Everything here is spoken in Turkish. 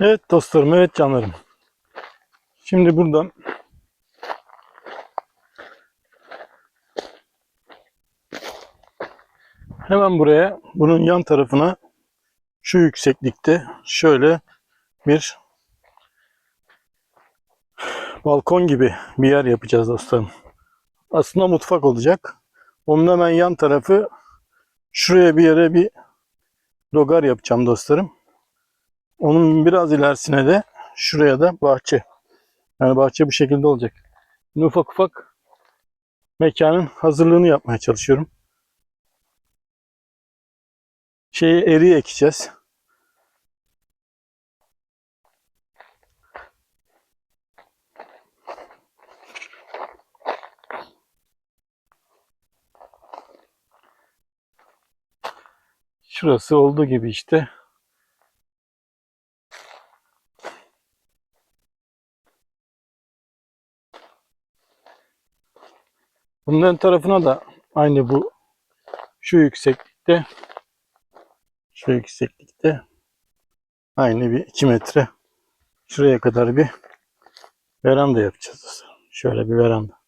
Evet dostlarım, evet canlarım. Şimdi buradan hemen buraya, bunun yan tarafına şu yükseklikte şöyle bir balkon gibi bir yer yapacağız dostlarım. Aslında mutfak olacak. Onun hemen yan tarafı şuraya bir yere bir logar yapacağım dostlarım. Onun biraz ilerisine de şuraya da bahçe. Yani bahçe bu şekilde olacak. Şimdi ufak ufak mekanın hazırlığını yapmaya çalışıyorum. Şeyi eriği ekeceğiz. Şurası olduğu gibi işte. Bunun ön tarafına da aynı bu şu yükseklikte şu yükseklikte aynı bir 2 metre şuraya kadar bir veranda yapacağız. Şöyle bir veranda.